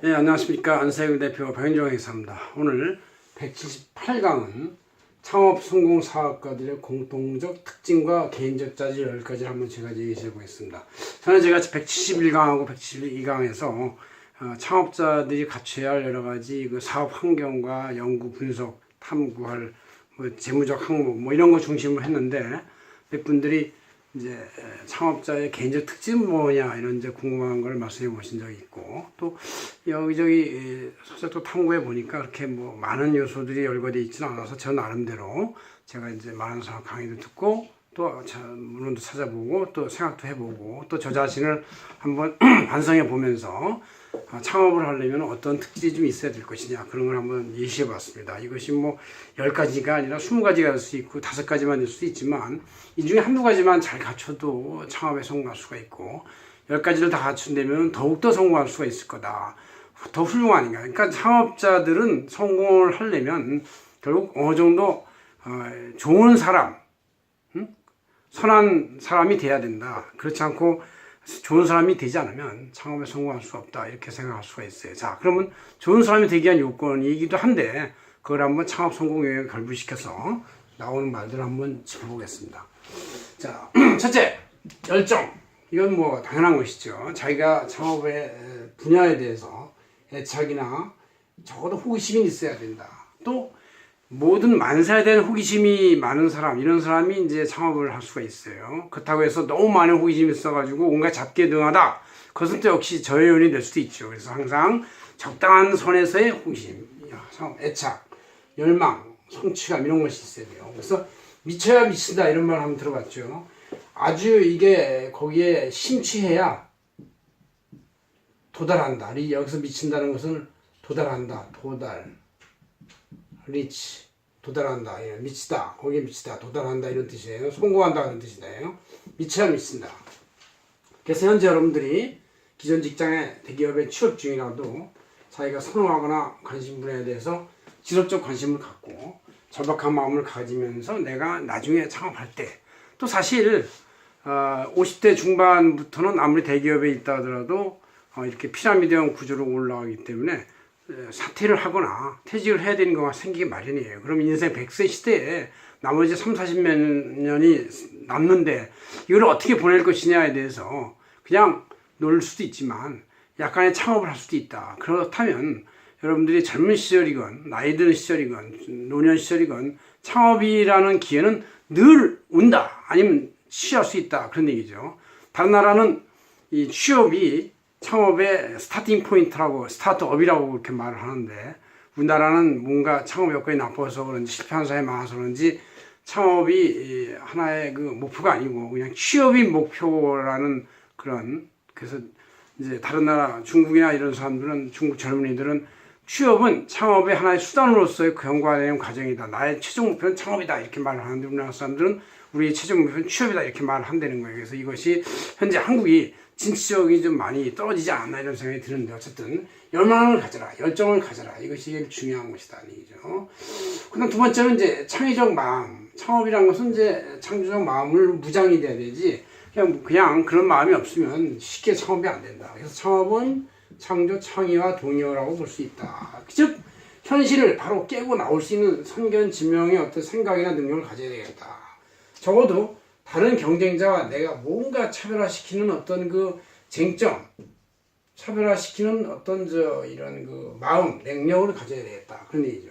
네, 안녕하십니까. 안세영 대표 박윤정 행사입니다. 오늘 178강은 창업 성공 사업가들의 공통적 특징과 개인적 자질 10가지를 한번 제가 얘기해 보겠습니다. 저는 제가 171강하고 172강에서 어, 창업자들이 갖춰야 할 여러 가지 그 사업 환경과 연구 분석, 탐구할 뭐 재무적 항목 뭐 이런 거 중심으로 했는데 몇 분들이 이제 창업자의 개인적 특징은 뭐냐 이런 이제 궁금한 걸 말씀해 보신 적이 있고 또 여기저기 서적도 탐구해 보니까 그렇게 뭐 많은 요소들이 열거돼 있지는 않아서 저 나름대로 제가 이제 많은 사업 강의도 듣고 또 자- 물론도 찾아보고 또 생각도 해보고 또 저 자신을 한번 반성해 보면서 아, 창업을 하려면 어떤 특질이 좀 있어야 될 것이냐 그런 걸 한번 예시해 봤습니다. 이것이 뭐 10가지가 아니라 20가지가 될 수 있고 5가지만 될 수도 있지만 이 중에 한두 가지만 잘 갖춰도 창업에 성공할 수가 있고 10가지를 다 갖춘다면 더욱더 성공할 수가 있을 거다. 더 훌륭하니까. 그러니까 창업자들은 성공을 하려면 결국 어느 정도 어, 좋은 사람, 응? 선한 사람이 돼야 된다. 그렇지 않고 좋은 사람이 되지 않으면 창업에 성공할 수 없다 이렇게 생각할 수가 있어요. 자, 그러면 좋은 사람이 되기 위한 요건이기도 한데 그걸 한번 창업 성공 영역에 결부시켜서 나오는 말들을 한번 짚어보겠습니다. 자, 첫째 열정. 이건 뭐 당연한 것이죠. 자기가 창업의 분야에 대해서 애착이나 적어도 호기심이 있어야 된다. 또 모든 만사에 대한 호기심이 많은 사람 이런 사람이 이제 창업을 할 수가 있어요. 그렇다고 해서 너무 많은 호기심이 있어가지고 온갖 잡기에 등하다. 그것은 또 역시 요인이 될 수도 있죠. 그래서 항상 적당한 선에서의 호기심, 애착, 열망, 성취감 이런 것이 있어야 돼요. 그래서 미쳐야 미친다 이런 말 한번 들어봤죠. 아주 이게 거기에 심취해야 도달한다. 이 여기서 미친다는 것은 도달한다. 도달. 리치 도달한다. 예, 미치다. 거기에 미치다. 도달한다. 이런 뜻이에요. 성공한다. 이런 뜻이에요. 미쳐야 미친다. 그래서 현재 여러분들이 기존 직장에 대기업에 취업 중이라도 자기가 선호하거나 관심 분야에 대해서 지속적 관심을 갖고 절박한 마음을 가지면서 내가 나중에 창업할 때 또 사실 어, 50대 중반부터는 아무리 대기업에 있다 하더라도 어, 이렇게 피라미드형 구조로 올라가기 때문에 사퇴를 하거나 퇴직을 해야 되는 경우가 생기기 마련이에요. 그럼 인생 100세 시대에 나머지 3, 40몇 년이 남는데 이걸 어떻게 보낼 것이냐에 대해서 그냥 놀 수도 있지만 약간의 창업을 할 수도 있다. 그렇다면 여러분들이 젊은 시절이건 나이 드는 시절이건 노년 시절이건 창업이라는 기회는 늘 온다. 아니면 취할 수 있다. 그런 얘기죠. 다른 나라는 이 취업이 창업의 스타팅 포인트라고 스타트업이라고 그렇게 말을 하는데 우리나라는 뭔가 창업 여건이 나빠서 그런지 실패한 사람이 많아서 그런지 창업이 하나의 그 목표가 아니고 그냥 취업이 목표라는 그런 그래서 이제 다른 나라 중국이나 이런 사람들은 중국 젊은이들은 취업은 창업의 하나의 수단으로서의 경과되는 과정이다. 나의 최종 목표는 창업이다. 이렇게 말을 하는데 우리나라 사람들은 우리의 최종 목표는 취업이다. 이렇게 말을 한다는 거예요. 그래서 이것이 현재 한국이 진취력이 좀 많이 떨어지지 않나 이런 생각이 드는데 어쨌든 열망을 가져라. 열정을 가져라. 이것이 제일 중요한 것이다. 이 얘기죠. 그다음 두 번째는 이제 창의적 마음. 창업이란 것은 이제 창조적 마음을 무장이 돼야 되지. 그냥, 그냥 그런 마음이 없으면 쉽게 창업이 안 된다. 그래서 창업은 창조, 창의와 동의어라고 볼 수 있다. 즉, 현실을 바로 깨고 나올 수 있는 선견, 지명의 어떤 생각이나 능력을 가져야 되겠다. 적어도 다른 경쟁자와 내가 뭔가 차별화시키는 어떤 그 쟁점, 차별화시키는 어떤 저 이런 그 마음, 능력을 가져야 되겠다. 그런 얘기죠.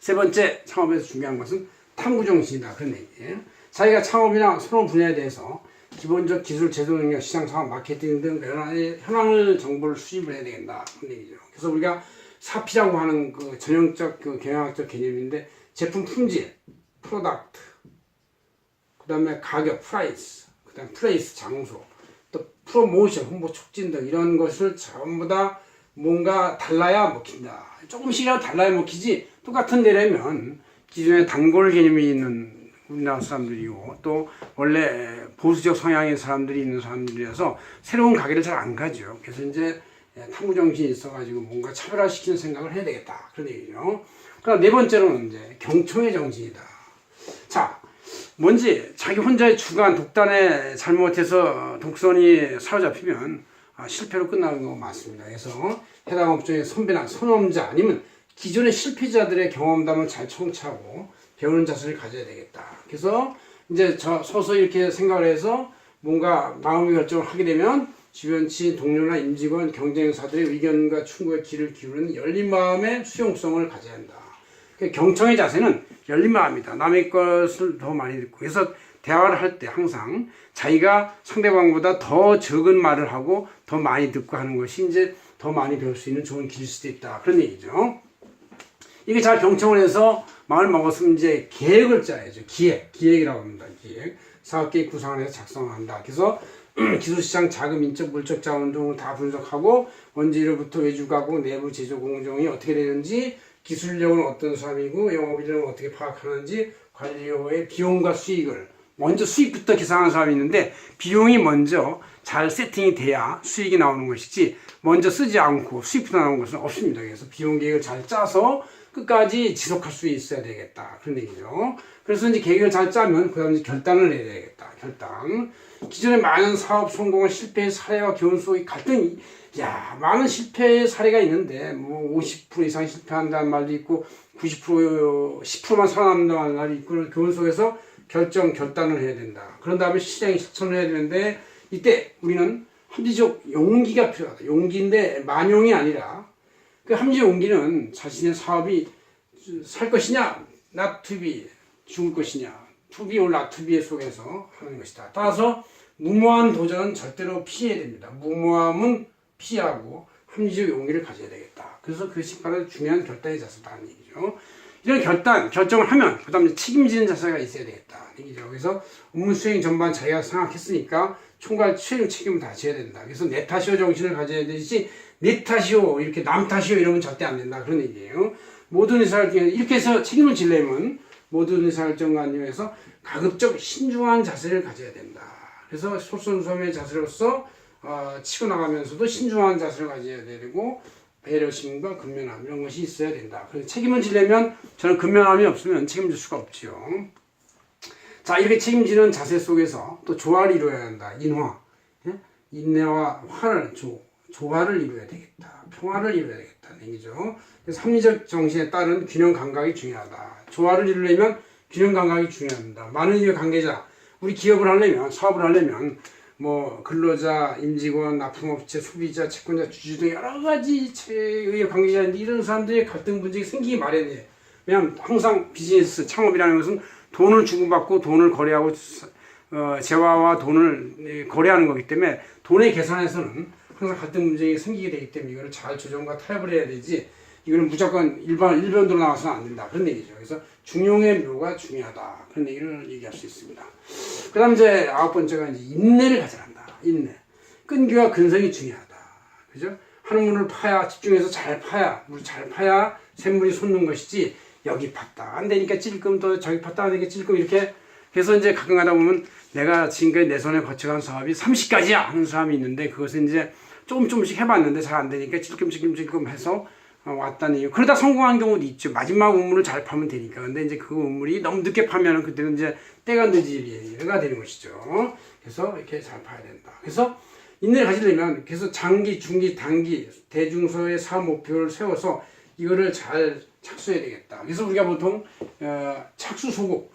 세 번째 창업에서 중요한 것은 탐구 정신이다. 그런 얘기예요. 자기가 창업이나 선호 분야에 대해서 기본적 기술, 제조 능력, 시장 상황, 마케팅 등 현황의 현황을 정보를 수집을 해야 되겠다. 그런 얘기죠. 그래서 우리가 사피라고 하는 그 전형적 그 경영학적 개념인데 제품 품질, 프로덕트, 그 다음에 가격, 프라이스, 그 다음에 플레이스, 장소, 또 프로모션, 홍보 촉진 등 이런 것을 전부 다 뭔가 달라야 먹힌다. 조금씩이라도 달라야 먹히지 똑같은 데라면 기존에 단골 개념이 있는 우리나라 사람들이고 또 원래 보수적 성향의 사람들이 있는 사람들이라서 새로운 가게를 잘 안 가죠. 그래서 이제 탐구 정신이 있어가지고 뭔가 차별화시키는 생각을 해야 되겠다. 그런 얘기죠. 그럼 네 번째로는 이제 경청의 정신이다. 자, 뭔지 자기 혼자의 주관 독단에 잘못해서 독선이 사로잡히면 아, 실패로 끝나는 경우가 많습니다. 그래서 해당 업종의 선배나 선험자 아니면 기존의 실패자들의 경험담을 잘 청취하고 배우는 자세를 가져야 되겠다. 그래서 이제 저 서서 이렇게 생각을 해서 뭔가 마음의 결정을 하게 되면 주변 지 동료나 임직원 경쟁사들의 의견과 충고에 귀를 기울이는 열린 마음의 수용성을 가져야 한다. 그 경청의 자세는 열린 마음이다. 남의 것을 더 많이 듣고 그래서 대화를 할 때 항상 자기가 상대방보다 더 적은 말을 하고 더 많이 듣고 하는 것이 이제 더 많이 배울 수 있는 좋은 길일 수도 있다. 그런 얘기죠. 이게 잘 경청을 해서 마음을 먹었으면 이제 계획을 짜야죠. 기획, 기획이라고 합니다. 기획. 사업계획 구상을 해서 작성한다. 그래서 기술시장 자금, 인적, 물적 자원 등을 다 분석하고 원재료부터 외주가고 내부 제조 공정이 어떻게 되는지 기술력은 어떤 사람이고 영업이력은 어떻게 파악하는지 관리료의 비용과 수익을 먼저 수익부터 계산하는 사람이 있는데 비용이 먼저 잘 세팅이 돼야 수익이 나오는 것이지 먼저 쓰지 않고 수익부터 나오는 것은 없습니다. 그래서 비용 계획을 잘 짜서 끝까지 지속할 수 있어야 되겠다. 그런 얘기죠. 그래서 이제 계획을 잘 짜면 그 다음에 결단을 내야 되겠다. 결단. 기존의 많은 사업 성공을 실패의 사례와 교훈 속의 갈등이, 야, 많은 실패의 사례가 있는데, 뭐, 50% 이상 실패한다는 말도 있고, 90% 10%만 살아남는다는 말이 있고, 교훈 속에서 결정, 결단을 해야 된다. 그런 다음에 시장에 실천을 해야 되는데, 이때 우리는 합리적 용기가 필요하다. 용기인데, 만용이 아니라, 그 합리적 용기는 자신의 사업이 살 것이냐, be, 죽을 것이냐, to be 속에서 하는 것이다. 따라서 무모한 도전은 절대로 피해야 됩니다. 무모함은 피하고 합리적 용기를 가져야 되겠다. 그래서 그것이 바로 중요한 결단의 자세다는 얘기죠. 이런 결단, 결정을 하면 그 다음에 책임지는 자세가 있어야 되겠다. 얘기죠. 그래서 업무 수행 전반 자기가 생각했으니까 총괄 수행 책임을 다 져야 된다. 그래서 내 탓이오 정신을 가져야 되지 내 탓이오 이렇게 남 탓이오 이러면 절대 안 된다. 그런 얘기예요. 모든 의사결정 이렇게 해서 책임을 지려면 모든 의사결정관념에서 가급적 신중한 자세를 가져야 된다. 그래서 솔선수범의 자세로서 어, 치고 나가면서도 신중한 자세를 가져야 되고 배려심과 근면함 이런 것이 있어야 된다. 그래서 책임을 지려면 저는 근면함이 없으면 책임질 수가 없지요. 자 이렇게 책임지는 자세 속에서 또 조화를 이루어야 한다. 인화, 예? 인내와 화를 조, 조화를 이루어야 되겠다. 평화를 이루어야 되겠다. 얘기죠. 그래서 합리적 정신에 따른 균형 감각이 중요하다. 조화를 이루려면 균형 감각이 중요합니다. 많은 이의 관계자, 우리 기업을 하려면 사업을 하려면 뭐 근로자, 임직원, 납품업체, 소비자, 채권자, 주주 등 여러 가지 의의 관계자인데 이런 사람들의 갈등 분쟁이 생기기 마련이에요. 왜냐하면 항상 비즈니스 창업이라는 것은 돈을 주고받고 돈을 거래하고 어, 재화와 돈을 거래하는 거기 때문에 돈의 계산에서는 항상 갈등 문제가 생기게 되기 때문에 이거를 잘 조정과 타협을 해야 되지 이거는 무조건 일반 일변도로 나와서는 안 된다 그런 얘기죠. 그래서 중용의 묘가 중요하다 그런 얘기를 얘기할 수 있습니다. 그 다음 이제 아홉 번째가 이제 인내를 가져간다. 인내. 끈기와 근성이 중요하다. 그죠? 한 문을 파야 집중해서 잘 파야 물잘 파야 샘물이 솟는 것이지 여기 팠다 안 되니까 찔끔 또 저기 팠다 안 되니까 찔끔 이렇게 그래서 이제 가끔 가다 보면 내가 지금까지 내 손에 거쳐간 사업이 30가지야 하는 사람이 있는데 그것을 이제 조금 조금씩 해봤는데 잘 안 되니까 찔끔 찔끔 찔끔 해서 어, 왔다는 이유. 그러다 성공한 경우도 있죠. 마지막 우물을 잘 파면 되니까. 근데 이제 그 우물이 너무 늦게 파면은 그때는 이제 때가 늦이가 되는 것이죠. 그래서 이렇게 잘 파야 된다. 그래서 인내를 가지려면 그래서 장기, 중기, 단기, 대중소의 사업 목표를 세워서 이거를 잘 착수해야 되겠다. 그래서 우리가 보통 어, 착수 소국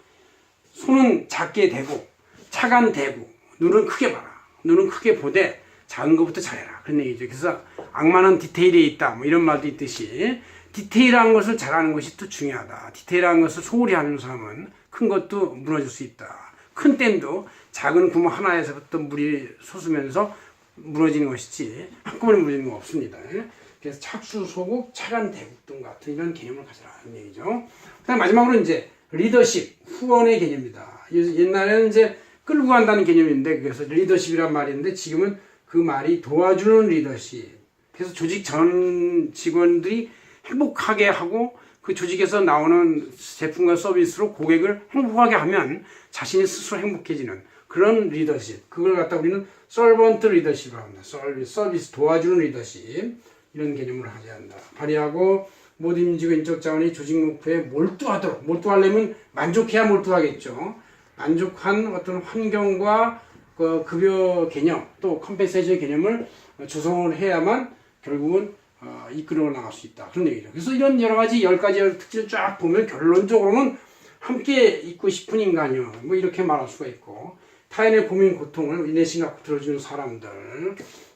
손은 작게 대고 차간 대고 눈은 크게 봐라. 눈은 크게 보되 작은 것부터 잘해라. 그런 얘기죠. 그래서 악마는 디테일에 있다. 뭐 이런 말도 있듯이 디테일한 것을 잘하는 것이 또 중요하다. 디테일한 것을 소홀히 하는 사람은 큰 것도 무너질 수 있다. 큰 댐도 작은 구멍 하나에서부터 물이 솟으면서 무너지는 것이지 한꺼번에 무너지는 건 없습니다. 그래서 착수, 소국, 차간, 대국 등 같은 이런 개념을 가져라 는 얘기죠. 그다음 마지막으로 이제 리더십, 후원의 개념입니다. 옛날에는 이제 끌고 간다는 개념인데 그래서 리더십이란 있는데 지금은 그 말이 도와주는 리더십. 그래서 조직 전 직원들이 행복하게 하고 그 조직에서 나오는 제품과 서비스로 고객을 행복하게 하면 자신이 스스로 행복해지는 그런 리더십. 그걸 갖다 우리는 서번트 리더십이라고 합니다. 서비스, 서비스 도와주는 리더십. 이런 개념을 하셔야 한다. 발휘하고 모든 임직원 인적 자원이 조직 목표에 몰두하도록 몰두하려면 만족해야 몰두하겠죠. 만족한 어떤 환경과 그 급여 개념 또 컴pen세이션 개념을 조성을 해야만 결국은 어, 이끌어 나갈 수 있다. 그런 얘기죠. 그래서 이런 여러 가지 열 가지 특징을 쫙 보면 결론적으로는 함께 있고 싶은 인간이요. 뭐 이렇게 말할 수가 있고 타인의 고민 고통을 내심 갖고 들어주는 사람들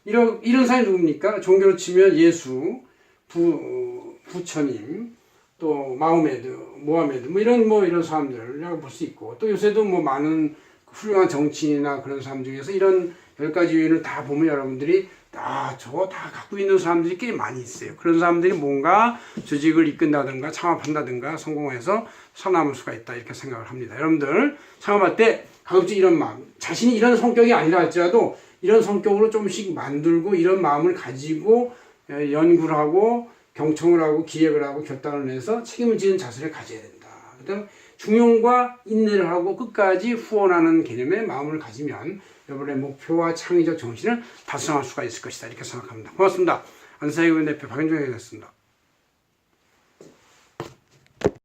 이런 이런 사람이 누굽니까? 종교로 치면 예수, 부 부처님, 또 마호메드, 모하메드 뭐 이런 뭐 이런 사람들이라고 볼 수 있고 또 요새도 뭐 많은 훌륭한 정치인이나 그런 사람 중에서 이런 열 가지 요인을 다 보면 여러분들이 아 저거 다 갖고 있는 사람들이 꽤 많이 있어요. 그런 사람들이 뭔가 조직을 이끈다든가 창업한다든가 성공해서 살아남을 수가 있다 이렇게 생각을 합니다. 여러분들 창업할 때 가급적 이런 마음 자신이 이런 성격이 아니라 할지라도 이런 성격으로 조금씩 만들고 이런 마음을 가지고 에, 연구를 하고 경청을 하고 기획을 하고 결단을 내서 책임을 지는 자세를 가져야 된다. 그다음 중용과 인내를 하고 끝까지 후원하는 개념의 마음을 가지면 여러분의 목표와 창의적 정신을 달성할 수가 있을 것이다 이렇게 생각합니다. 고맙습니다. 안사이군 대표 박윤종이었습니다.